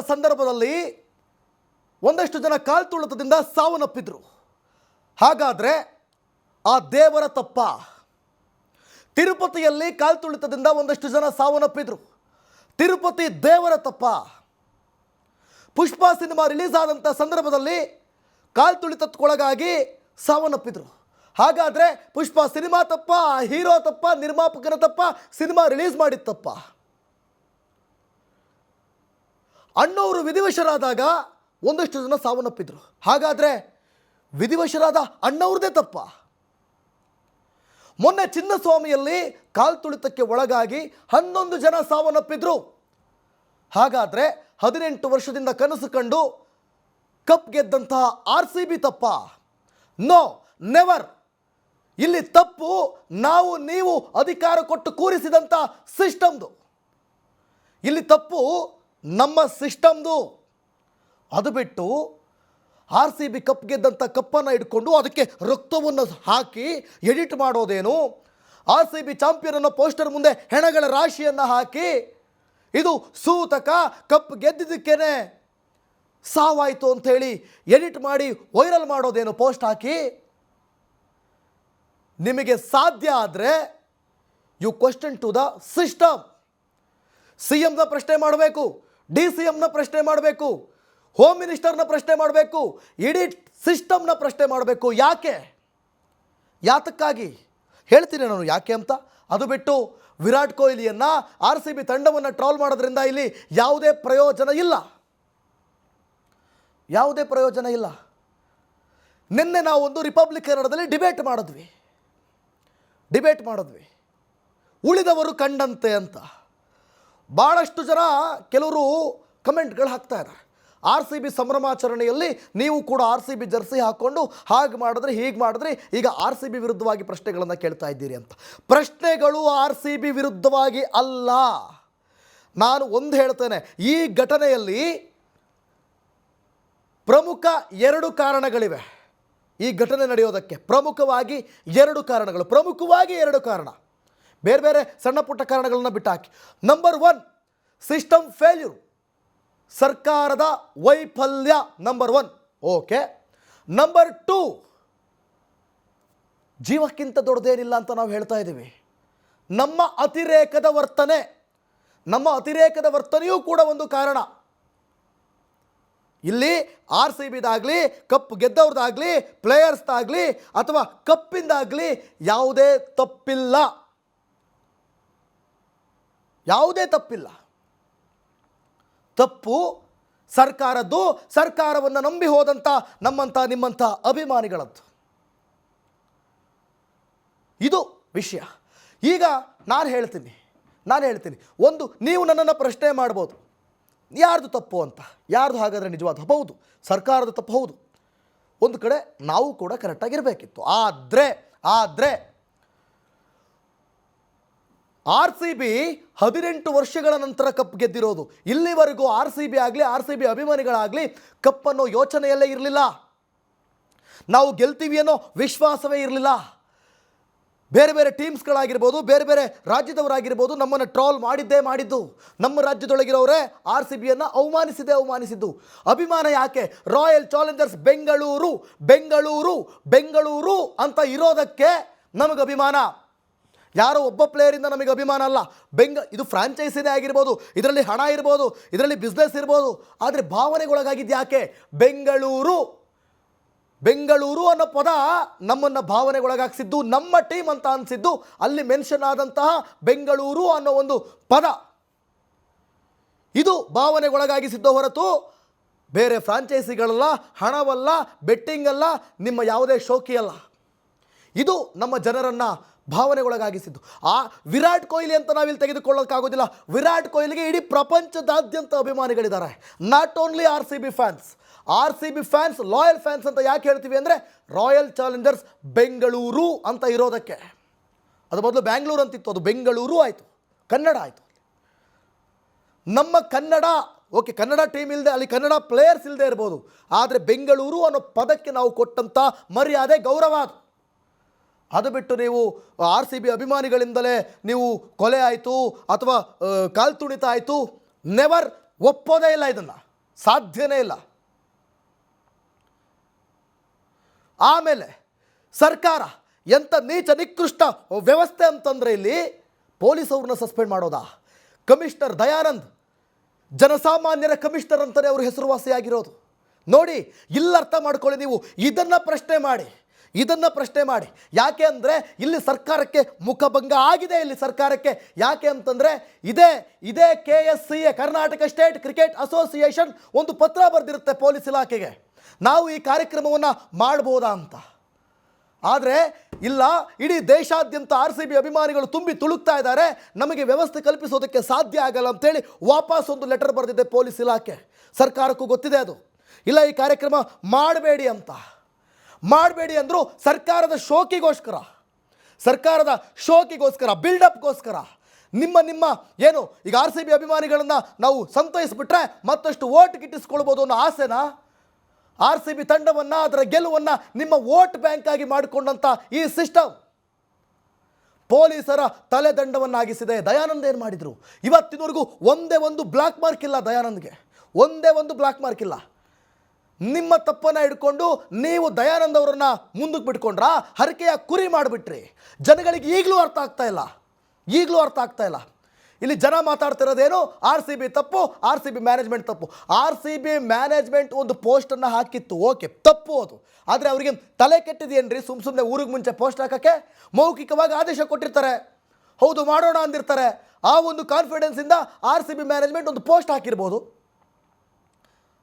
ಸಂದರ್ಭದಲ್ಲಿ ಒಂದಷ್ಟು ಜನ ಕಾಲ್ತುಳಿತದಿಂದ ಸಾವನ್ನಪ್ಪಿದ್ರು. ಹಾಗಾದರೆ ಆ ದೇವರ ತಪ್ಪ. ತಿರುಪತಿಯಲ್ಲಿ ಕಾಲ್ತುಳಿತದಿಂದ ಒಂದಷ್ಟು ಜನ ಸಾವನ್ನಪ್ಪಿದ್ರು. ತಿರುಪತಿ ದೇವರ ತಪ್ಪ. ಪುಷ್ಪ ಸಿನಿಮಾ ರಿಲೀಸ್ ಆದಂಥ ಸಂದರ್ಭದಲ್ಲಿ ಕಾಲ್ತುಳಿತಕ್ಕೊಳಗಾಗಿ ಸಾವನ್ನಪ್ಪಿದ್ರು. ಹಾಗಾದರೆ ಪುಷ್ಪ ಸಿನಿಮಾ ತಪ್ಪ, ಹೀರೋ ತಪ್ಪ, ನಿರ್ಮಾಪಕನ ತಪ್ಪ, ಸಿನಿಮಾ ರಿಲೀಸ್ ಮಾಡಿದ ತಪ್ಪ. ಅಣ್ಣವರು ವಿಧಿವಶರಾದಾಗ ಒಂದಷ್ಟು ಜನ ಸಾವನ್ನಪ್ಪಿದ್ರು. ಹಾಗಾದರೆ ವಿಧಿವಶರಾದ ಅಣ್ಣವ್ರದೇ ತಪ್ಪ. ಮೊನ್ನೆ ಚಿನ್ನಸ್ವಾಮಿಯಲ್ಲಿ ಕಾಲ್ತುಳಿತಕ್ಕೆ ಒಳಗಾಗಿ ಹನ್ನೊಂದು ಜನ ಸಾವನ್ನಪ್ಪಿದ್ರು. ಹಾಗಾದರೆ ಹದಿನೆಂಟು ವರ್ಷದಿಂದ ಕನಸು ಕಂಡು ಕಪ್ ಗೆದ್ದಂತಹ ಆರ್ ಸಿ ಬಿ ತಪ್ಪ. No, never. ಇಲ್ಲಿ ತಪ್ಪು ನಾವು ನೀವು ಅಧಿಕಾರ ಕೊಟ್ಟು ಕೂರಿಸಿದಂಥ ಸಿಸ್ಟಮ್ದು. ಇಲ್ಲಿ ತಪ್ಪು ನಮ್ಮ ಸಿಸ್ಟಮ್ದು. ಅದು ಬಿಟ್ಟು ಆರ್ ಸಿ ಬಿ ಕಪ್ ಗೆದ್ದಂಥ ಕಪ್ಪನ್ನು ಇಟ್ಕೊಂಡು ಅದಕ್ಕೆ ರಕ್ತವನ್ನು ಹಾಕಿ ಎಡಿಟ್ ಮಾಡೋದೇನು? ಆರ್ ಸಿ ಬಿ ಚಾಂಪಿಯನ್ ಅನ್ನೋ ಪೋಸ್ಟರ್ ಮುಂದೆ ಹೆಣಗಳ ರಾಶಿಯನ್ನು ಹಾಕಿ ಇದು ಸೂತಕ ಕಪ್ ಗೆದ್ದಿದ್ದಕ್ಕೇನೆ. ಸಾವಾಯಿತು ಅಂಥೇಳಿ ಎಡಿಟ್ ಮಾಡಿ ವೈರಲ್ ಮಾಡೋದೇನು ಪೋಸ್ಟ್ ಹಾಕಿ? ನಿಮಗೆ ಸಾಧ್ಯ ಆದರೆ you question to the system C ಎಮ್ನ ಪ್ರಶ್ನೆ ಮಾಡಬೇಕು. ಡಿ ಸಿ ಎಮ್ನ ಪ್ರಶ್ನೆ ಮಾಡಬೇಕು ಹೋಮ್ ಮಿನಿಸ್ಟರ್ನ ಪ್ರಶ್ನೆ ಮಾಡಬೇಕು, ಇಡೀ ಸಿಸ್ಟಮ್ನ ಪ್ರಶ್ನೆ ಮಾಡಬೇಕು. ಯಾಕೆ? ಯಾತಕ್ಕಾಗಿ? ಹೇಳ್ತೀನಿ ನಾನು ಯಾಕೆ ಅಂತ. ಅದು ಬಿಟ್ಟು ವಿರಾಟ್ ಕೊಹ್ಲಿಯನ್ನು ಆರ್ ಸಿ ಬಿ ತಂಡವನ್ನು ಟ್ರಾಲ್ ಮಾಡೋದ್ರಿಂದ ಇಲ್ಲಿ ಯಾವುದೇ ಪ್ರಯೋಜನ ಇಲ್ಲ. ಯಾವುದೇ ಪ್ರಯೋಜನ ಇಲ್ಲ. ನಿನ್ನೆ ನಾವು ಒಂದು ರಿಪಬ್ಲಿಕ್ ಕನ್ನಡದಲ್ಲಿ ಡಿಬೇಟ್ ಮಾಡಿದ್ವಿ. ಡಿಬೇಟ್ ಮಾಡಿದ್ವಿ. ಉಳಿದವರು ಕಂಡಂತೆ ಅಂತ. ಭಾಳಷ್ಟು ಜನ ಕೆಲವರು ಕಮೆಂಟ್ಗಳು ಹಾಕ್ತಾ ಇದ್ದಾರೆ. ಆರ್ ಸಿ ಬಿ ಸಂಭ್ರಮಾಚರಣೆಯಲ್ಲಿ ನೀವು ಕೂಡ ಆರ್ ಸಿ ಬಿ ಜರ್ಸಿ ಹಾಕ್ಕೊಂಡು ಹಾಗೆ ಮಾಡಿದ್ರೆ ಹೀಗೆ ಮಾಡಿದ್ರೆ ಈಗ ಆರ್ ಸಿ ಬಿ ವಿರುದ್ಧವಾಗಿ ಪ್ರಶ್ನೆಗಳನ್ನು ಕೇಳ್ತಾ ಇದ್ದೀರಿ ಅಂತ. ಪ್ರಶ್ನೆಗಳು ಆರ್ ಸಿ ಬಿ ವಿರುದ್ಧವಾಗಿ ಅಲ್ಲ. ನಾನು ಒಂದು ಹೇಳ್ತೇನೆ, ಈ ಘಟನೆಯಲ್ಲಿ ಪ್ರಮುಖ ಎರಡು ಕಾರಣಗಳಿವೆ. ಈ ಘಟನೆ ನಡೆಯೋದಕ್ಕೆ ಪ್ರಮುಖವಾಗಿ ಎರಡು ಕಾರಣಗಳು. ಪ್ರಮುಖವಾಗಿ ಎರಡು ಕಾರಣ. ಬೇರೆ ಬೇರೆ ಸಣ್ಣ ಪುಟ್ಟ ಕಾರಣಗಳನ್ನು ಬಿಟ್ಟಾಕಿ. ನಂಬರ್ ಒನ್ ಸಿಸ್ಟಮ್ ಫೇಲ್ಯೂರ್ ಸರ್ಕಾರದ ವೈಫಲ್ಯ number one okay number two ಜೀವಕ್ಕಿಂತ ದೊಡ್ಡದೇನಿಲ್ಲ ಅಂತ ನಾವು ಹೇಳ್ತಾ ಇದ್ದೀವಿ. ನಮ್ಮ ಅತಿರೇಕದ ವರ್ತನೆ, ನಮ್ಮ ಅತಿರೇಕದ ವರ್ತನೆಯೂ ಕೂಡ ಒಂದು ಕಾರಣ. ಇಲ್ಲಿ ಆರ್ ಸಿ ಬಿದಾಗಲಿ ಕಪ್ ಗೆದ್ದವ್ರದ್ದಾಗಲಿ ಪ್ಲೇಯರ್ಸ್ದಾಗಲಿ ಅಥವಾ ಕಪ್ಪಿಂದಾಗಲಿ ಯಾವುದೇ ತಪ್ಪಿಲ್ಲ. ಯಾವುದೇ ತಪ್ಪಿಲ್ಲ. ತಪ್ಪು ಸರ್ಕಾರದ್ದು, ಸರ್ಕಾರವನ್ನು ನಂಬಿ ಹೋದಂಥ ನಮ್ಮಂಥ ನಿಮ್ಮಂಥ ಅಭಿಮಾನಿಗಳದ್ದು. ಇದು ವಿಷಯ. ಈಗ ನಾನು ಹೇಳ್ತೀನಿ ನಾನು ಹೇಳ್ತೀನಿ. ಒಂದು, ನೀವು ನನ್ನನ್ನು ಪ್ರಶ್ನೆ ಮಾಡ್ಬೋದು. ಯಾರ್ದು ತಪ್ಪು ಅಂತ? ಯಾರ್ದು ಹಾಗಾದರೆ ನಿಜವಾದ? ಹೌದು, ಸರ್ಕಾರದ ತಪ್ಪು ಹೌದು. ಒಂದು ಕಡೆ ನಾವು ಕೂಡ ಕರೆಕ್ಟಾಗಿರಬೇಕಿತ್ತು ಆದರೆ ಆದರೆ ಆರ್ ಸಿ ಬಿ ಹದಿನೆಂಟು ವರ್ಷಗಳ ನಂತರ ಕಪ್ ಗೆದ್ದಿರೋದು. ಇಲ್ಲಿವರೆಗೂ ಆರ್ ಸಿ ಬಿ ಆಗಲಿ, ಆರ್ ಸಿ ಬಿ ಅಭಿಮಾನಿಗಳಾಗಲಿ ಕಪ್ ಅನ್ನೋ ಯೋಚನೆಯಲ್ಲೇ ಇರಲಿಲ್ಲ. ನಾವು ಗೆಲ್ತೀವಿ ಅನ್ನೋ ವಿಶ್ವಾಸವೇ ಇರಲಿಲ್ಲ. ಬೇರೆ ಬೇರೆ ಟೀಮ್ಸ್ಗಳಾಗಿರ್ಬೋದು, ಬೇರೆ ಬೇರೆ ರಾಜ್ಯದವರಾಗಿರ್ಬೋದು ನಮ್ಮನ್ನು ಟ್ರಾಲ್ ಮಾಡಿದ್ದೇ ಮಾಡಿದ್ದು. ನಮ್ಮ ರಾಜ್ಯದೊಳಗಿರೋರೇ ಆರ್ ಸಿ ಬಿಯನ್ನು ಅವಮಾನಿಸಿದೆ, ಅವಮಾನಿಸಿದ್ದು. ಅಭಿಮಾನ ಯಾಕೆ? ರಾಯಲ್ ಚಾಲೆಂಜರ್ಸ್ ಬೆಂಗಳೂರು ಬೆಂಗಳೂರು ಬೆಂಗಳೂರು ಅಂತ ಇರೋದಕ್ಕೆ ನಮಗೆ ಅಭಿಮಾನ ಯಾರೋ ಒಬ್ಬ ಪ್ಲೇಯರಿಂದ ನಮಗೆ ಅಭಿಮಾನ ಅಲ್ಲ. ಬೆಂಗ, ಇದು ಫ್ರಾಂಚೈಸಿನೇ ಆಗಿರ್ಬೋದು, ಇದರಲ್ಲಿ ಹಣ ಇರ್ಬೋದು, ಇದರಲ್ಲಿ ಬಿಸ್ನೆಸ್ ಇರ್ಬೋದು, ಆದರೆ ಭಾವನೆಗೊಳಗಾಗಿದ್ದು ಯಾಕೆ? ಬೆಂಗಳೂರು. ಬೆಂಗಳೂರು ಅನ್ನೋ ಪದ ನಮ್ಮನ್ನು ಭಾವನೆಗೊಳಗಾಗಿಸಿದ್ದು, ನಮ್ಮ ಟೀಮ್ ಅಂತ ಅನಿಸಿದ್ದು, ಅಲ್ಲಿ ಮೆನ್ಷನ್ ಆದಂತಹ ಬೆಂಗಳೂರು ಅನ್ನೋ ಒಂದು ಪದ. ಇದು ಭಾವನೆಗೊಳಗಾಗಿಸಿದ್ದು ಹೊರತು ಬೇರೆ ಫ್ರಾಂಚೈಸಿಗಳಲ್ಲ ಹಣವಲ್ಲ ಬೆಟ್ಟಿಂಗ್ ಅಲ್ಲ, ನಿಮ್ಮ ಯಾವುದೇ ಶೋಕಿ ಅಲ್ಲ. ಇದು ನಮ್ಮ ಜನರನ್ನು ಭಾವನೆಗೊಳಗಾಗಿಸಿದ್ದು. ಆ ವಿರಾಟ್ ಕೊಹ್ಲಿ ಅಂತ ನಾವಿಲ್ಲಿ ತೆಗೆದುಕೊಳ್ಳೋಕ್ಕಾಗೋದಿಲ್ಲ. ವಿರಾಟ್ ಕೊಹ್ಲಿಗೆ ಇಡೀ ಪ್ರಪಂಚದಾದ್ಯಂತ ಅಭಿಮಾನಿಗಳಿದ್ದಾರೆ. Not only R C B fans R C B fans loyal fans ಅಂತ ಯಾಕೆ ಹೇಳ್ತೀವಿ ಅಂದರೆ ರಾಯಲ್ ಚಾಲೆಂಜರ್ಸ್ ಬೆಂಗಳೂರು ಅಂತ ಇರೋದಕ್ಕೆ. ಅದು ಮೊದಲು ಬ್ಯಾಂಗ್ಳೂರು ಅಂತಿತ್ತು, ಅದು ಬೆಂಗಳೂರು ಆಯಿತು, ಕನ್ನಡ ಆಯಿತು. ನಮ್ಮ ಕನ್ನಡ, ಓಕೆ, ಕನ್ನಡ ಟೀಮ್ ಇಲ್ಲದೆ ಅಲ್ಲಿ ಕನ್ನಡ ಪ್ಲೇಯರ್ಸ್ ಇಲ್ಲದೆ ಇರ್ಬೋದು. ಆದರೆ ಬೆಂಗಳೂರು ಅನ್ನೋ ಪದಕ್ಕೆ ನಾವು ಕೊಟ್ಟಂಥ ಮರ್ಯಾದೆ, ಗೌರವ ಅದು. ಅದು ಬಿಟ್ಟು ನೀವು ಆರ್ ಸಿ ಬಿ ಅಭಿಮಾನಿಗಳಿಂದಲೇ ನೀವು ಕೊಲೆ ಆಯಿತು ಅಥವಾ ಕಾಲ್ತುಣಿತ ಆಯಿತು, ನೆವರ್ ಒಪ್ಪೋದೇ ಇಲ್ಲ ಇದನ್ನು. ಸಾಧ್ಯನೇ ಇಲ್ಲ. ಆಮೇಲೆ ಸರ್ಕಾರ ಎಂಥ ನೀಚ ನಿಕೃಷ್ಟ ವ್ಯವಸ್ಥೆ ಅಂತಂದರೆ ಇಲ್ಲಿ ಪೊಲೀಸ್ ಅವ್ರನ್ನ ಸಸ್ಪೆಂಡ್ ಮಾಡೋದಾ? ಕಮಿಷನರ್ ದಯಾನಂದ್, ಜನಸಾಮಾನ್ಯರ ಕಮಿಷನರ್ ಅಂತಲೇ ಅವರು ಹೆಸರುವಾಸಿಯಾಗಿರೋದು. ನೋಡಿ ಇಲ್ಲ ಅರ್ಥ ಮಾಡ್ಕೊಳ್ಳಿ ನೀವು. ಇದನ್ನು ಪ್ರಶ್ನೆ ಮಾಡಿ. ಇದನ್ನು ಪ್ರಶ್ನೆ ಮಾಡಿ. ಯಾಕೆ ಅಂದರೆ ಇಲ್ಲಿ ಸರ್ಕಾರಕ್ಕೆ ಮುಖಭಂಗ ಆಗಿದೆ, ಇಲ್ಲಿ ಸರ್ಕಾರಕ್ಕೆ. ಯಾಕೆ ಅಂತಂದರೆ ಇದೇ ಇದೇ K S C A Karnataka state cricket association ಒಂದು ಪತ್ರ ಬರೆದಿರುತ್ತೆ ಪೊಲೀಸ್ ಇಲಾಖೆಗೆ. ನಾವು ಈ ಕಾರ್ಯಕ್ರಮವನ್ನು ಮಾಡ್ಬೋದಾ ಅಂತ. ಆದರೆ ಇಲ್ಲ, ಇಡೀ ದೇಶಾದ್ಯಂತ ಆರ್ ಸಿ ಬಿ ಅಭಿಮಾನಿಗಳು ತುಂಬಿ ತುಳುಕ್ತಾ ಇದ್ದಾರೆ. ನಮಗೆ ವ್ಯವಸ್ಥೆ ಕಲ್ಪಿಸೋದಕ್ಕೆ ಸಾಧ್ಯ ಆಗಲ್ಲ ಅಂತೇಳಿ ವಾಪಸ್ ಒಂದು ಲೆಟರ್ ಬರೆದಿದೆ ಪೊಲೀಸ್ ಇಲಾಖೆ. ಸರ್ಕಾರಕ್ಕೂ ಗೊತ್ತಿದೆ ಅದು. ಇಲ್ಲ, ಈ ಕಾರ್ಯಕ್ರಮ ಮಾಡಬೇಡಿ ಅಂತ. ಮಾಡಬೇಡಿ ಅಂದರು ಸರ್ಕಾರದ ಶೋಕಿಗೋಸ್ಕರ ಸರ್ಕಾರದ ಶೋಕಿಗೋಸ್ಕರ ಬಿಲ್ಡಪ್ಗೋಸ್ಕರ ನಿಮ್ಮ ನಿಮ್ಮ ಏನು ಈಗ ಆರ್ ಸಿ ಬಿ ಅಭಿಮಾನಿಗಳನ್ನು ನಾವು ಸಂತೈಸಿಬಿಟ್ರೆ ಮತ್ತಷ್ಟು ಓಟ್ ಗಿಟ್ಟಿಸ್ಕೊಳ್ಬೋದು ಅನ್ನೋ ಆಸೆನಾ? ಆರ್ ಸಿ ಬಿ ತಂಡವನ್ನು ಅದರ ಗೆಲುವನ್ನು ನಿಮ್ಮ ವೋಟ್ ಬ್ಯಾಂಕ್ ಆಗಿ ಮಾಡಿಕೊಂಡಂಥ ಈ ಸಿಸ್ಟಮ್ ಪೊಲೀಸರ ತಲೆದಂಡವನ್ನಾಗಿಸಿದೆ ದಯಾನಂದ್ ಏನು ಮಾಡಿದರು? ಇವತ್ತಿನವರೆಗೂ ಒಂದೇ ಒಂದು ಬ್ಲಾಕ್ ಮಾರ್ಕ್ ಇಲ್ಲ ದಯಾನಂದ್ಗೆ. ಒಂದೇ ಒಂದು ಬ್ಲಾಕ್ ಮಾರ್ಕ್ ಇಲ್ಲ. ನಿಮ್ಮ ತಪ್ಪನ್ನು ಹಿಡ್ಕೊಂಡು ನೀವು ದಯಾನಂದ ಅವರನ್ನು ಮುಂದಕ್ಕೆ ಬಿಟ್ಕೊಂಡ್ರಾ? ಹರಕೆಯ ಕುರಿ ಮಾಡಿಬಿಟ್ರಿ. ಜನಗಳಿಗೆ ಈಗಲೂ ಅರ್ಥ ಆಗ್ತಾ ಇಲ್ಲ. ಈಗಲೂ ಅರ್ಥ ಆಗ್ತಾ ಇಲ್ಲ. ಇಲ್ಲಿ ಜನ ಮಾತಾಡ್ತಿರೋದೇನು? ಆರ್ ಸಿ ಬಿ ತಪ್ಪು, ಆರ್ ಸಿ ಬಿ ಮ್ಯಾನೇಜ್ಮೆಂಟ್ ತಪ್ಪು. ಆರ್ ಸಿ ಬಿ ಮ್ಯಾನೇಜ್ಮೆಂಟ್ ಒಂದು ಪೋಸ್ಟನ್ನು ಹಾಕಿತ್ತು. ಓಕೆ, ತಪ್ಪು ಅದು. ಆದರೆ ಅವರಿಗೆ ತಲೆ ಕೆಟ್ಟಿದೆಯೇನ್ರಿ ಸುಮ್ಮ ಸುಮ್ಮನೆ ಊರಿಗೆ ಮುಂಚೆ ಪೋಸ್ಟ್ ಹಾಕೋಕ್ಕೆ? ಮೌಖಿಕವಾಗಿ ಆದೇಶ ಕೊಟ್ಟಿರ್ತಾರೆ. ಹೌದು, ಮಾಡೋಣ ಅಂದಿರ್ತಾರೆ. ಆ ಒಂದು ಕಾನ್ಫಿಡೆನ್ಸಿಂದ ಆರ್ ಸಿ ಬಿ ಮ್ಯಾನೇಜ್ಮೆಂಟ್ ಒಂದು ಪೋಸ್ಟ್ ಹಾಕಿರ್ಬೋದು.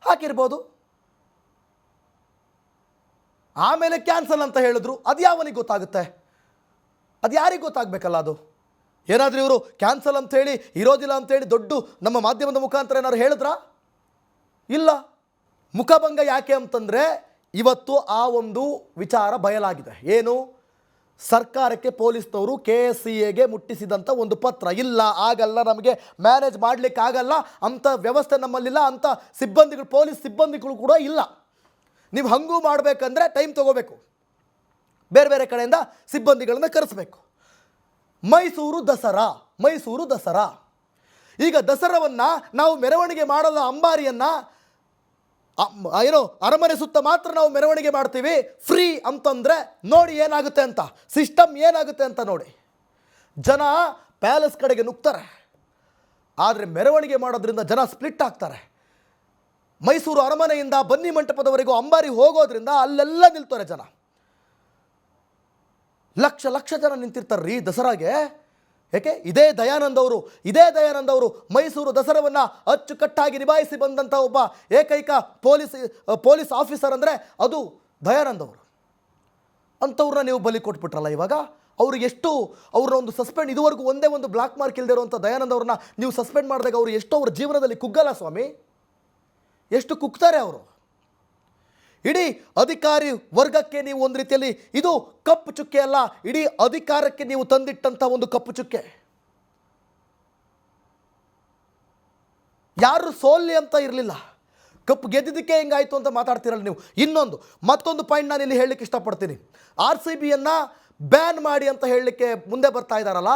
ಹಾಕಿರ್ಬೋದು. ಆಮೇಲೆ ಕ್ಯಾನ್ಸಲ್ ಅಂತ ಹೇಳಿದ್ರು, ಅದು ಯಾವನಿಗೆ ಗೊತ್ತಾಗುತ್ತೆ? ಅದು ಯಾರಿಗೆ ಗೊತ್ತಾಗಬೇಕಲ್ಲ ಅದು? ಏನಾದರೂ ಇವರು ಕ್ಯಾನ್ಸಲ್ ಅಂಥೇಳಿ ಇರೋದಿಲ್ಲ ಅಂಥೇಳಿ ದೊಡ್ಡ ನಮ್ಮ ಮಾಧ್ಯಮದ ಮುಖಾಂತರ ಏನಾದ್ರು ಹೇಳಿದ್ರಾ? ಇಲ್ಲ. ಮುಖಭಂಗ ಯಾಕೆ ಅಂತಂದರೆ ಇವತ್ತು ಆ ಒಂದು ವಿಚಾರ ಬಯಲಾಗಿದೆ. ಏನು? ಸರ್ಕಾರಕ್ಕೆ ಪೊಲೀಸ್ನವರು ಕೆ ಎಸ್ ಸಿ ಎಗೆ ಮುಟ್ಟಿಸಿದಂಥ ಒಂದು ಪತ್ರ. ಇಲ್ಲ, ಆಗಲ್ಲ, ನಮಗೆ ಮ್ಯಾನೇಜ್ ಮಾಡಲಿಕ್ಕೆ ಆಗಲ್ಲ ಅಂಥ ವ್ಯವಸ್ಥೆ ನಮ್ಮಲ್ಲಿಲ್ಲ ಅಂಥ ಸಿಬ್ಬಂದಿಗಳು, ಪೊಲೀಸ್ ಸಿಬ್ಬಂದಿಗಳು ಕೂಡ ಇಲ್ಲ. ನೀವು ಹಂಗೂ ಮಾಡಬೇಕಂದ್ರೆ ಟೈಮ್ ತೊಗೋಬೇಕು. ಬೇರೆ ಬೇರೆ ಕಡೆಯಿಂದ ಸಿಬ್ಬಂದಿಗಳನ್ನು ಕರೆಸಬೇಕು. ಮೈಸೂರು ದಸರಾ ಮೈಸೂರು ದಸರಾ. ಈಗ ದಸರಾವನ್ನು ನಾವು ಮೆರವಣಿಗೆ ಮಾಡಲ್ಲ ಅಂಬಾರಿಯನ್ನು ಏನು ಅರಮನೆ ಸುತ್ತ ಮಾತ್ರ ನಾವು ಮೆರವಣಿಗೆ ಮಾಡ್ತೀವಿ ಫ್ರೀ ಅಂತಂದರೆ ನೋಡಿ ಏನಾಗುತ್ತೆ ಅಂತ ಸಿಸ್ಟಮ್ ಏನಾಗುತ್ತೆ ಅಂತ ನೋಡಿ. ಜನ ಪ್ಯಾಲೇಸ್ ಕಡೆಗೆ ನುಗ್ತಾರೆ. ಆದರೆ ಮೆರವಣಿಗೆ ಮಾಡೋದ್ರಿಂದ ಜನ ಸ್ಪ್ಲಿಟ್ ಆಗ್ತಾರೆ. ಮೈಸೂರು ಅರಮನೆಯಿಂದ ಬನ್ನಿ ಮಂಟಪದವರೆಗೂ ಅಂಬಾರಿ ಹೋಗೋದ್ರಿಂದ ಅಲ್ಲೆಲ್ಲ ನಿಲ್ತಾರೆ ಜನ. ಲಕ್ಷ ಲಕ್ಷ ಜನ ನಿಂತಿರ್ತಾರೆ ರೀ ದಸರಾಗೆ. ಯಾಕೆ ಇದೇ ದಯಾನಂದ್ ಅವರು, ಇದೇ ದಯಾನಂದ್ ಅವರು ಮೈಸೂರು ದಸರಾವನ್ನು ಅಚ್ಚುಕಟ್ಟಾಗಿ ನಿಭಾಯಿಸಿ ಬಂದಂಥ ಒಬ್ಬ ಏಕೈಕ ಪೊಲೀಸ್ ಪೊಲೀಸ್ ಆಫೀಸರ್ ಅಂದರೆ ಅದು ದಯಾನಂದ್ ಅವರು. ಅಂಥವ್ರನ್ನ ನೀವು ಬಲಿ ಕೊಟ್ಬಿಟ್ರಲ್ಲ ಇವಾಗ? ಅವರು ಎಷ್ಟು, ಅವ್ರನ್ನ ಒಂದು ಸಸ್ಪೆಂಡ್, ಇದುವರೆಗೂ ಒಂದೇ ಒಂದು ಬ್ಲಾಕ್ ಮಾರ್ಕ್ ಇಲ್ಲದೆ ಇರುವಂಥ ದಯಾನಂದ್ ಅವ್ರನ್ನ ನೀವು ಸಸ್ಪೆಂಡ್ ಮಾಡಿದಾಗ ಅವರು ಎಷ್ಟೋ ಅವ್ರ ಜೀವನದಲ್ಲಿ ಕುಗ್ಗಲ್ಲ ಸ್ವಾಮಿ. ಎಷ್ಟು ಕುಗ್ತಾರೆ ಅವರು? ಇಡೀ ಅಧಿಕಾರಿ ವರ್ಗಕ್ಕೆ ನೀವು ಒಂದು ರೀತಿಯಲ್ಲಿ ಇದು ಕಪ್ಪು ಚುಕ್ಕೆ ಅಲ್ಲ, ಇಡೀ ಅಧಿಕಾರಕ್ಕೆ ನೀವು ತಂದಿಟ್ಟಂಥ ಒಂದು ಕಪ್ಪು ಚುಕ್ಕೆ. ಯಾರು ಸೋಲ್ಲಿ ಅಂತ ಇರಲಿಲ್ಲ. ಕಪ್ಪು ಗೆದ್ದಿದ್ದಕ್ಕೆ ಹೆಂಗಾಯಿತು ಅಂತ ಮಾತಾಡ್ತಿರಲ್ಲ ನೀವು. ಇನ್ನೊಂದು, ಮತ್ತೊಂದು ಪಾಯಿಂಟ್ ನಾನು ಇಲ್ಲಿ ಹೇಳಲಿಕ್ಕೆ ಇಷ್ಟಪಡ್ತೀನಿ. ಆರ್ ಸಿ ಬಿಯನ್ನು ಬ್ಯಾನ್ ಮಾಡಿ ಅಂತ ಹೇಳಲಿಕ್ಕೆ ಮುಂದೆ ಬರ್ತಾ ಇದ್ದಾರಲ್ಲ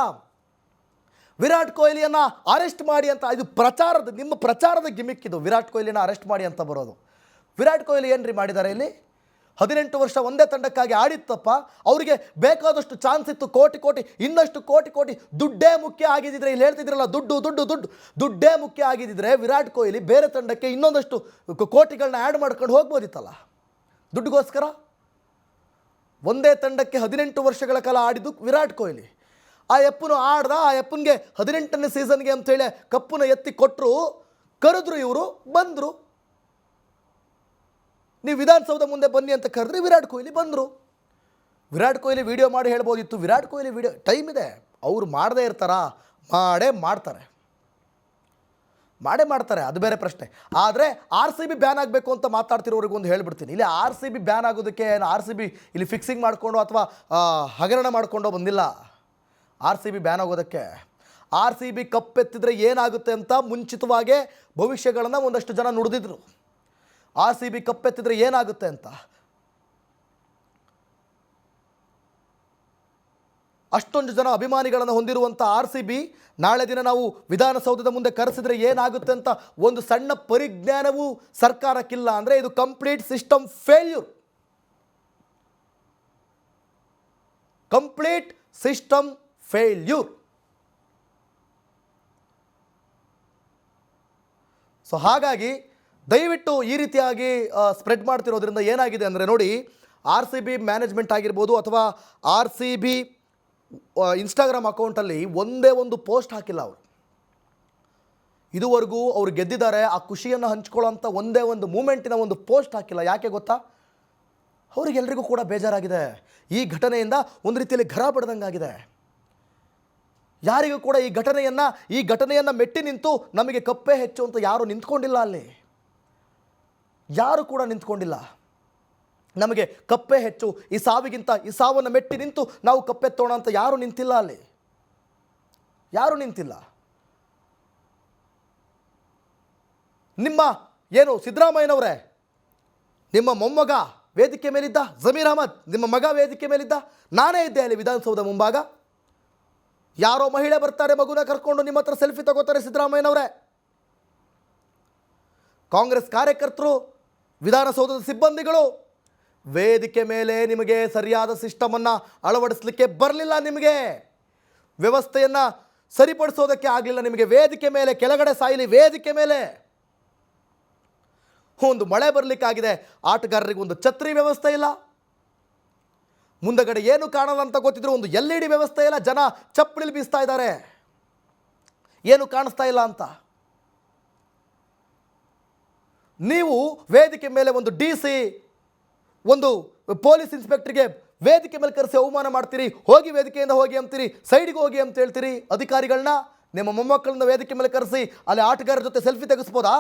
ವಿರಾಟ್ ಕೊಹ್ಲಿಯನ್ನು ಅರೆಸ್ಟ್ ಮಾಡಿ ಅಂತ, ಇದು ಪ್ರಚಾರದ, ನಿಮ್ಮ ಪ್ರಚಾರದ ಗಿಮಿಕ್ ಇದು. ವಿರಾಟ್ ಕೊಹ್ಲಿನ ಅರೆಸ್ಟ್ ಮಾಡಿ ಅಂತ ಬರೋದು. ವಿರಾಟ್ ಕೊಹ್ಲಿ ಏನು ರೀ ಮಾಡಿದ್ದಾರೆ ಇಲ್ಲಿ? ಹದಿನೆಂಟು ವರ್ಷ ಒಂದೇ ತಂಡಕ್ಕಾಗಿ ಆಡಿತ್ತಪ್ಪ. ಅವರಿಗೆ ಬೇಕಾದಷ್ಟು ಚಾನ್ಸ್ ಇತ್ತು, ಕೋಟಿ ಕೋಟಿ, ಇನ್ನಷ್ಟು ಕೋಟಿ ಕೋಟಿ ದುಡ್ಡೇ ಮುಖ್ಯ ಆಗಿದ್ದಿದ್ರೆ. ಇಲ್ಲಿ ಹೇಳ್ತಿದ್ರಲ್ಲ, ದುಡ್ಡು ದುಡ್ಡು ದುಡ್ಡು, ದುಡ್ಡೇ ಮುಖ್ಯ ಆಗಿದ್ದಿದ್ರೆ ವಿರಾಟ್ ಕೊಹ್ಲಿ ಬೇರೆ ತಂಡಕ್ಕೆ ಇನ್ನೊಂದಷ್ಟು ಕೋಟಿಗಳನ್ನ ಆ್ಯಡ್ ಮಾಡ್ಕೊಂಡು ಹೋಗ್ಬೋದಿತ್ತಲ್ಲ? ದುಡ್ಡುಗೋಸ್ಕರ? ಒಂದೇ ತಂಡಕ್ಕೆ ಹದಿನೆಂಟು ವರ್ಷಗಳ ಕಾಲ ಆಡಿದ್ದು ವಿರಾಟ್ ಕೊಹ್ಲಿ. ಆ ಎಪ್ಪನು ಆಡ್ದ, ಆ ಎಪ್ಪನಿಗೆ ಹದಿನೆಂಟನೇ ಸೀಸನ್ಗೆ ಅಂತೇಳಿ ಕಪ್ಪನ ಎತ್ತಿ ಕೊಟ್ಟರು ಕರೆದ್ರು ಇವರು, ಬಂದರು. ನೀವು ವಿಧಾನಸೌಧ ಮುಂದೆ ಬನ್ನಿ ಅಂತ ಕರೆದ್ರೆ ವಿರಾಟ್ ಕೊಹ್ಲಿ ಬಂದರು. ವಿರಾಟ್ ಕೊಹ್ಲಿ ವಿಡಿಯೋ ಮಾಡಿ ಹೇಳ್ಬೋದಿತ್ತು. ವಿರಾಟ್ ಕೊಹ್ಲಿ ವಿಡಿಯೋ ಟೈಮ್ ಇದೆ. ಅವರು ಮಾಡದೇ ಇರ್ತಾರಾ? ಮಾಡೇ ಮಾಡ್ತಾರೆ. ಮಾಡೇ ಮಾಡ್ತಾರೆ, ಅದು ಬೇರೆ ಪ್ರಶ್ನೆ. ಆದರೆ ಆರ್ ಸಿ ಬಿ ಬ್ಯಾನ್ ಆಗಬೇಕು ಅಂತ ಮಾತಾಡ್ತಿರೋರಿಗೆ ಒಂದು ಹೇಳ್ಬಿಡ್ತೀನಿ. ಇಲ್ಲಿ ಆರ್ ಸಿ ಬಿ ಬ್ಯಾನ್ ಆಗೋದಕ್ಕೆ ಏನು ಆರ್ ಸಿ ಬಿ ಇಲ್ಲಿ ಫಿಕ್ಸಿಂಗ್ ಮಾಡಿಕೊಂಡು ಅಥವಾ ಹಗರಣ ಮಾಡಿಕೊಂಡು ಬಂದಿಲ್ಲ? ಆರ್ ಸಿ ಬಿ ಬ್ಯಾನ್ ಆಗೋದಕ್ಕೆ. ಆರ್ ಸಿ ಬಿ ಕಪ್ಪೆತ್ತಿದ್ರೆ ಏನಾಗುತ್ತೆ ಅಂತ ಮುಂಚಿತವಾಗೇ ಭವಿಷ್ಯಗಳನ್ನು ಒಂದಷ್ಟು ಜನ ನುಡಿದಿದ್ರು. ಆರ್ ಸಿ ಬಿ ಕಪ್ಪೆತ್ತಿದ್ರೆ ಏನಾಗುತ್ತೆ ಅಂತ? ಅಷ್ಟೊಂದು ಜನ ಅಭಿಮಾನಿಗಳನ್ನು ಹೊಂದಿರುವಂಥ ಆರ್ ಸಿ ಬಿ ನಾಳೆ ದಿನ ನಾವು ವಿಧಾನಸೌಧದ ಮುಂದೆ ಕರೆಸಿದ್ರೆ ಏನಾಗುತ್ತೆ ಅಂತ ಒಂದು ಸಣ್ಣ ಪರಿಜ್ಞಾನವೂ ಸರ್ಕಾರಕ್ಕಿಲ್ಲ ಅಂದರೆ ಇದು complete system failure complete system failure so ಹಾಗಾಗಿ ದಯವಿಟ್ಟು ಈ ರೀತಿಯಾಗಿ ಸ್ಪ್ರೆಡ್ ಮಾಡ್ತಿರೋದ್ರಿಂದ ಏನಾಗಿದೆ ಅಂದರೆ ನೋಡಿ ಆರ್ ಸಿ ಬಿ ಮ್ಯಾನೇಜ್ಮೆಂಟ್ ಆಗಿರ್ಬೋದು ಅಥವಾ ಆರ್ ಸಿ ಬಿ ಇನ್ಸ್ಟಾಗ್ರಾಮ್ ಅಕೌಂಟಲ್ಲಿ ಒಂದೇ ಒಂದು ಪೋಸ್ಟ್ ಹಾಕಿಲ್ಲ ಅವರು. ಇದುವರೆಗೂ ಅವ್ರು ಗೆದ್ದಿದ್ದಾರೆ, ಆ ಖುಷಿಯನ್ನು ಹಂಚ್ಕೊಳ್ಳೋಂಥ ಒಂದೇ ಒಂದು ಮೂಮೆಂಟಿನ ಒಂದು ಪೋಸ್ಟ್ ಹಾಕಿಲ್ಲ. ಯಾಕೆ ಗೊತ್ತಾ? ಅವರಿಗೆಲ್ರಿಗೂ ಕೂಡ ಬೇಜಾರಾಗಿದೆ. ಈ ಘಟನೆಯಿಂದ ಒಂದು ರೀತಿಯಲ್ಲಿ ಘರ ಬಡ್ದಂಗಾಗಿದೆ ಯಾರಿಗೂ ಕೂಡ ಈ ಘಟನೆಯನ್ನು ಈ ಘಟನೆಯನ್ನು ಮೆಟ್ಟಿ ನಿಂತು ನಮಗೆ ಕಪ್ಪೆ ಹೆಚ್ಚು ಅಂತ ಯಾರೂ ನಿಂತ್ಕೊಂಡಿಲ್ಲ ಅಲ್ಲಿ. ಯಾರು ಕೂಡ ನಿಂತ್ಕೊಂಡಿಲ್ಲ. ನಮಗೆ ಕಪ್ಪೆ ಹೆಚ್ಚು, ಈ ಸಾವಿಗಿಂತ, ಈ ಸಾವನ್ನು ಮೆಟ್ಟಿ ನಿಂತು ನಾವು ಕಪ್ಪೆತ್ತೋಣ ಅಂತ ಯಾರು ನಿಂತಿಲ್ಲ ಅಲ್ಲಿ. ಯಾರು ನಿಂತಿಲ್ಲ. ನಿಮ್ಮ ಏನು ಸಿದ್ದರಾಮಯ್ಯನವರೇ? ನಿಮ್ಮ ಮೊಮ್ಮಗ ವೇದಿಕೆ ಮೇಲಿದ್ದ ಜಮೀರ್ ಅಹಮದ್, ನಿಮ್ಮ ಮಗ ವೇದಿಕೆ ಮೇಲಿದ್ದ, ನಾನೇ ಇದ್ದೆ ಅಲ್ಲಿ ವಿಧಾನಸೌಧ ಮುಂಭಾಗ. ಯಾರೋ ಮಹಿಳೆ ಬರ್ತಾರೆ, ಮಗುನ ಕರ್ಕೊಂಡು ನಿಮ್ಮ ಹತ್ರ ಸೆಲ್ಫಿ ತಗೋತಾರೆ ಸಿದ್ದರಾಮಯ್ಯನವರೇ. ಕಾಂಗ್ರೆಸ್ ಕಾರ್ಯಕರ್ತರು, ವಿಧಾನಸೌಧದ ಸಿಬ್ಬಂದಿಗಳು, ವೇದಿಕೆ ಮೇಲೆ ನಿಮಗೆ ಸರಿಯಾದ ಸಿಸ್ಟಮನ್ನು ಅಳವಡಿಸಲಿಕ್ಕೆ ಬರಲಿಲ್ಲ ನಿಮಗೆ. ವ್ಯವಸ್ಥೆಯನ್ನು ಸರಿಪಡಿಸೋದಕ್ಕೆ ಆಗಲಿಲ್ಲ ನಿಮಗೆ. ವೇದಿಕೆ ಮೇಲೆ, ಕೆಳಗಡೆ ಸಾಯಿಲಿ, ವೇದಿಕೆ ಮೇಲೆ. ಒಂದು ಮಳೆ ಬರಲಿಕ್ಕಾಗಿದೆ. ಆಟಗಾರರಿಗೆ ಒಂದು ಛತ್ರಿ ವ್ಯವಸ್ಥೆ ಇಲ್ಲ. ಮುಂದಗಡೆ ಏನು ಕಾಣಲ್ಲ ಅಂತ ಗೊತ್ತಿದ್ರು ಒಂದು ಎಲ್ ಇ ಡಿ ವ್ಯವಸ್ಥೆ ಇಲ್ಲ ಜನ ಚಪ್ಪಲಿ ಬೀಸ್ತಾ ಇದ್ದಾರೆ. ಏನು ಕಾಣಿಸ್ತಾ ಇಲ್ಲ ಅಂತ? ನೀವು ವೇದಿಕೆ ಮೇಲೆ ಒಂದು ಡಿ ಸಿ, ಒಂದು ಪೊಲೀಸ್ ಇನ್ಸ್ಪೆಕ್ಟರ್ಗೆ ವೇದಿಕೆ ಮೇಲೆ ಕರೆಸಿ ಅವಮಾನ ಮಾಡ್ತೀರಿ, ಹೋಗಿ ವೇದಿಕೆಯಿಂದ ಹೋಗಿ ಅಂತೀರಿ, ಸೈಡಿಗೆ ಹೋಗಿ ಅಂತ ಹೇಳ್ತೀರಿ ಅಧಿಕಾರಿಗಳನ್ನ? ನಿಮ್ಮ ಮೊಮ್ಮಕ್ಕಳನ್ನ ವೇದಿಕೆ ಮೇಲೆ ಕರೆಸಿ ಅಲ್ಲಿ ಆಟಗಾರರ ಜೊತೆ ಸೆಲ್ಫಿ ತೆಗೆಸ್ಬೋದಾ?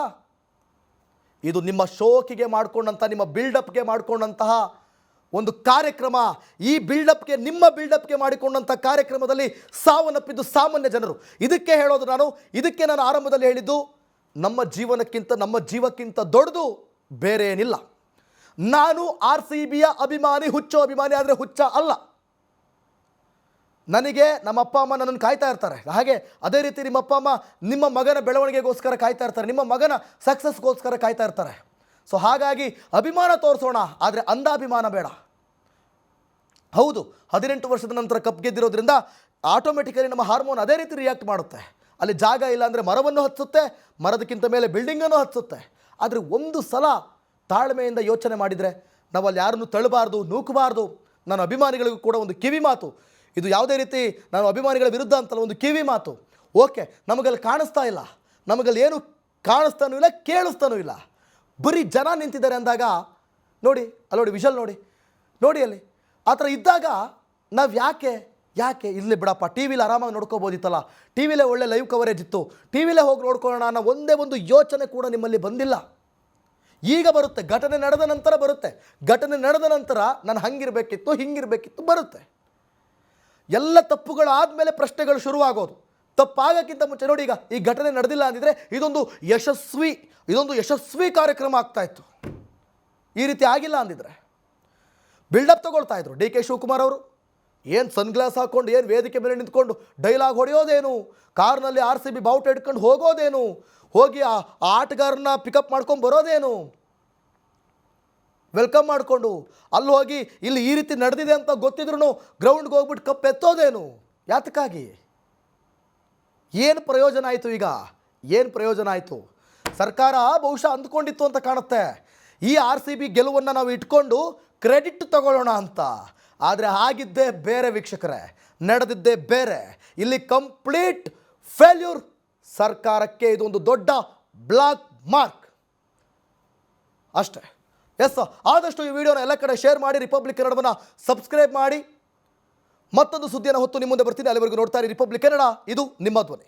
ಇದು ನಿಮ್ಮ ಶೋಕಿಗೆ ಮಾಡಿಕೊಂಡಂಥ ನಿಮ್ಮ ಬಿಲ್ಡಪ್ಗೆ ಮಾಡಿಕೊಂಡಂತಹ ಒಂದು ಕಾರ್ಯಕ್ರಮ ಈ ಬಿಲ್ಡಪ್ಗೆ ನಿಮ್ಮ ಬಿಲ್ಡಪ್ಗೆ ಮಾಡಿಕೊಂಡಂಥ ಕಾರ್ಯಕ್ರಮದಲ್ಲಿ ಸಾವನ್ನಪ್ಪಿದ್ದು ಸಾಮಾನ್ಯ ಜನರು. ಇದಕ್ಕೆ ಹೇಳೋದು ನಾನು, ಇದಕ್ಕೆ ನಾನು ಆರಂಭದಲ್ಲಿ ಹೇಳಿದ್ದು, ನಮ್ಮ ಜೀವನಕ್ಕಿಂತ, ನಮ್ಮ ಜೀವಕ್ಕಿಂತ ದೊಡ್ಡದು ಬೇರೆ ಏನಿಲ್ಲ ನಾನು ಆರ್ ಸಿ ಬಿಯ ಅಭಿಮಾನಿ, ಹುಚ್ಚು ಅಭಿಮಾನಿ ಆದರೆ ಹುಚ್ಚ ಅಲ್ಲ. ನನಗೆ ನಮ್ಮ ಅಪ್ಪ, ಅಮ್ಮ ನನ್ನನ್ನು ಕಾಯ್ತಾ ಇರ್ತಾರೆ. ಹಾಗೆ ಅದೇ ರೀತಿ ನಿಮ್ಮ ಅಪ್ಪ, ಅಮ್ಮ ನಿಮ್ಮ ಮಗನ ಬೆಳವಣಿಗೆಗೋಸ್ಕರ ಕಾಯ್ತಾ ಇರ್ತಾರೆ. ನಿಮ್ಮ ಮಗನ ಸಕ್ಸಸ್ಗೋಸ್ಕರ ಕಾಯ್ತಾ ಇರ್ತಾರೆ. ಸೊ ಹಾಗಾಗಿ ಅಭಿಮಾನ ತೋರಿಸೋಣ, ಆದರೆ ಅಂಧಾಭಿಮಾನ ಬೇಡ. ಹೌದು, ಹದಿನೆಂಟು ವರ್ಷದ ನಂತರ ಕಪ್ ಗೆದ್ದಿರೋದ್ರಿಂದ ಆಟೋಮೆಟಿಕಲಿ ನಮ್ಮ ಹಾರ್ಮೋನ್ ಅದೇ ರೀತಿ ರಿಯಾಕ್ಟ್ ಮಾಡುತ್ತೆ. ಅಲ್ಲಿ ಜಾಗ ಇಲ್ಲ ಅಂದರೆ ಮರವನ್ನು ಹಚ್ಚುತ್ತೆ, ಮರದಕ್ಕಿಂತ ಮೇಲೆ ಬಿಲ್ಡಿಂಗನ್ನು ಹಚ್ಚುತ್ತೆ. ಆದರೆ ಒಂದು ಸಲ ತಾಳ್ಮೆಯಿಂದ ಯೋಚನೆ ಮಾಡಿದರೆ ನಾವು ಅಲ್ಲಿ ಯಾರನ್ನು ತಳ್ಳಬಾರ್ದು, ನೂಕಬಾರ್ದು. ನನ್ನ ಅಭಿಮಾನಿಗಳಿಗೂ ಕೂಡ ಒಂದು ಕಿವಿ ಮಾತು. ಇದು ಯಾವುದೇ ರೀತಿ ನಾನು ಅಭಿಮಾನಿಗಳ ವಿರುದ್ಧ ಅಂತಲ್ಲ, ಒಂದು ಕಿವಿ ಮಾತು. ಓಕೆ ನಮಗಲ್ಲಿ ಕಾಣಿಸ್ತಾ ಇಲ್ಲ. ನಮಗಲ್ಲಿ ಏನು ಕಾಣಿಸ್ತಾನೂ ಇಲ್ಲ, ಕೇಳಿಸ್ತಾನೂ ಇಲ್ಲ. ಬರೀ ಜನ ನಿಂತಿದ್ದಾರೆ ಅಂದಾಗ, ನೋಡಿ ಅಲ್ಲಿ ನೋಡಿ ವಿಷಲ್ ನೋಡಿ ನೋಡಿ ಅಲ್ಲಿ, ಆ ಥರ ಇದ್ದಾಗ ನಾವು ಯಾಕೆ ಯಾಕೆ ಇಲ್ಲಿ ಬಿಡಪ್ಪ ಟಿ ವಿಲಿ ಆರಾಮಾಗಿ ನೋಡ್ಕೋಬೋದಿತ್ತಲ್ಲ ಟಿ ವಿಲೇ ಒಳ್ಳೆ ಲೈವ್ ಕವರೇಜ್ ಇತ್ತು ಟಿ ವಿಲೇ ಹೋಗಿ ನೋಡ್ಕೊಳ್ಳೋಣ ಅನ್ನೋ ಒಂದೇ ಒಂದು ಯೋಚನೆ ಕೂಡ ನಿಮ್ಮಲ್ಲಿ ಬಂದಿಲ್ಲ. ಈಗ ಬರುತ್ತೆ, ಘಟನೆ ನಡೆದ ನಂತರ ಬರುತ್ತೆ, ಘಟನೆ ನಡೆದ ನಂತರ ನಾನು ಹಂಗಿರಬೇಕಿತ್ತು, ಹಿಂಗಿರಬೇಕಿತ್ತು ಬರುತ್ತೆ. ಎಲ್ಲ ತಪ್ಪುಗಳಾದಮೇಲೆ ಪ್ರಶ್ನೆಗಳು ಶುರುವಾಗೋದು. ತಪ್ಪಾಗೋಕ್ಕಿಂತ ಮುಂಚೆ ನೋಡಿ, ಈಗ ಈ ಘಟನೆ ನಡೆದಿಲ್ಲ ಅಂದಿದ್ರೆ ಇದೊಂದು ಯಶಸ್ವಿ ಇದೊಂದು ಯಶಸ್ವಿ ಕಾರ್ಯಕ್ರಮ ಆಗ್ತಾ ಇತ್ತು. ಈ ರೀತಿ ಆಗಿಲ್ಲ ಅಂದಿದ್ರೆ. ಬಿಲ್ಡಪ್ ತಗೊಳ್ತಾ ಇದ್ರು ಡಿ ಕೆ ಶಿವಕುಮಾರ್ ಅವರು. ಏನು ಸನ್ಗ್ಲಾಸ್ ಹಾಕ್ಕೊಂಡು ಏನು ವೇದಿಕೆ ಮೇಲೆ ನಿಂತ್ಕೊಂಡು ಡೈಲಾಗ್ ಹೊಡೆಯೋದೇನು? ಕಾರ್ನಲ್ಲಿ ಆರ್ ಸಿ ಬಿ ಬಾವುಟ ಹಿಡ್ಕೊಂಡು ಹೋಗೋದೇನು? ಹೋಗಿ ಆ ಆ ಆಟಗಾರನ್ನ ಪಿಕಪ್ ಮಾಡ್ಕೊಂಡು ಬರೋದೇನು? ವೆಲ್ಕಮ್ ಮಾಡಿಕೊಂಡು, ಅಲ್ಲಿ ಹೋಗಿ ಇಲ್ಲಿ ಈ ರೀತಿ ನಡೆದಿದೆ ಅಂತ ಗೊತ್ತಿದ್ರು ಗ್ರೌಂಡ್ಗೆ ಹೋಗ್ಬಿಟ್ಟು ಕಪ್ ಎತ್ತೋದೇನು? ಯಾತಕ್ಕಾಗಿ? ಏನು ಪ್ರಯೋಜನ ಆಯಿತು ಈಗ? ಏನು ಪ್ರಯೋಜನ ಆಯಿತು? ಸರ್ಕಾರ ಬಹುಶಃ ಅಂದ್ಕೊಂಡಿತ್ತು ಅಂತ ಕಾಣುತ್ತೆ. ಈ ಆರ್ ಸಿ ಬಿ ಗೆಲುವನ್ನು ನಾವು ಇಟ್ಕೊಂಡು ಕ್ರೆಡಿಟ್ ತಗೊಳ್ಳೋಣ ಅಂತ. ಆದರೆ ಆಗಿದ್ದೇ ಬೇರೆ ವೀಕ್ಷಕರೇ, ನಡೆದಿದ್ದೇ ಬೇರೆ. ಇಲ್ಲಿ ಕಂಪ್ಲೀಟ್ ಫೇಲ್ಯೂರ್ ಸರ್ಕಾರಕ್ಕೆ ಇದೊಂದು ದೊಡ್ಡ ಬ್ಲಾಕ್ ಮಾರ್ಕ್. ಅಷ್ಟೇ. ಎಸ್, ಆದಷ್ಟು ಈ ವಿಡಿಯೋನ ಎಲ್ಲ ಕಡೆ ಶೇರ್ ಮಾಡಿ, ರಿಪಬ್ಲಿಕ್ ಕನ್ನಡವನ್ನು ಸಬ್ಸ್ಕ್ರೈಬ್ ಮಾಡಿ. ಮತ್ತೊಂದು ಸುದ್ದಿಯನ್ನು ಹೊತ್ತು ನಿಮ್ಮ ಮುಂದೆ ಬರ್ತೀನಿ. ಅಲ್ಲಿವರೆಗೂ ನೋಡ್ತಾ ರಿಪಬ್ಲಿಕ್ ಕನ್ನಡ. ಇದು ನಿಮ್ಮ ಧ್ವನಿ.